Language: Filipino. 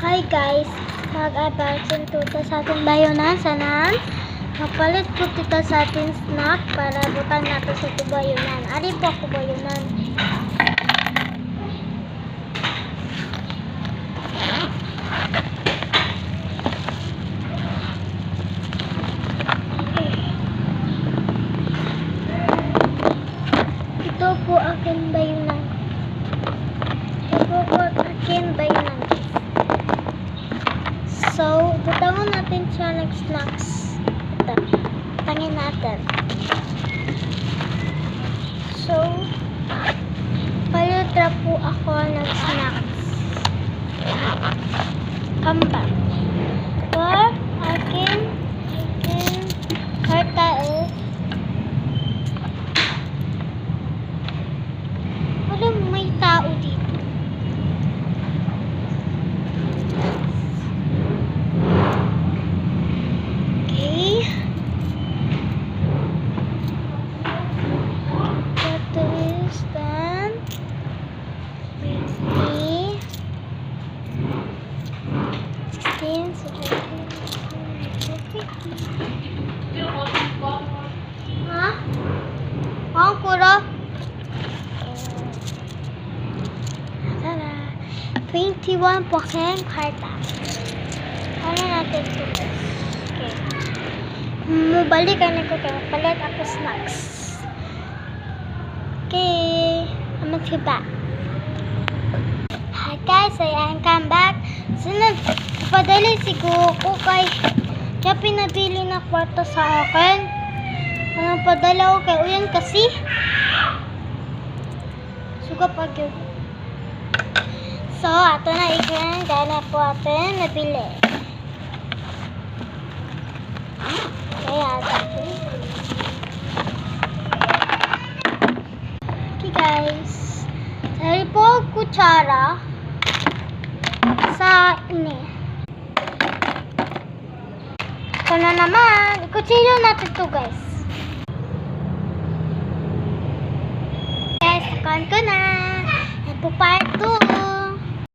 Hi guys, mag-unboxing to ta sa ating bayonan. Sana mapalit po tita sa ating snack para butang nato sa ito bayonan. Ari po ako bayonan. Ito po akin bayonan. Ito po akin bayonan. Butangon natin siya ng snacks. Ito. Tangin natin. So, palitra po ako ng snacks. Kamba. For Seventeen, eighteen, Ha? Ang kura? Tara. 21 po aking karta. Ano natin ito? Okay. Mubalik ka na ko kaya palit ako snacks. Okay. I'm back. Hi guys, I come back. Sunod, padali siguro ko kay kaya pinabili na kwarto sa akin. Anong padala ko kay Uyan kasi. Suga pag yun. So, ato na ikan gana po atin nabili. Kaya ato. Okay guys. Dahil po kutsara sa ini. Ito na naman. Ikutsilyo natin to guys. Guys, kuhan ko na. Ito part 2.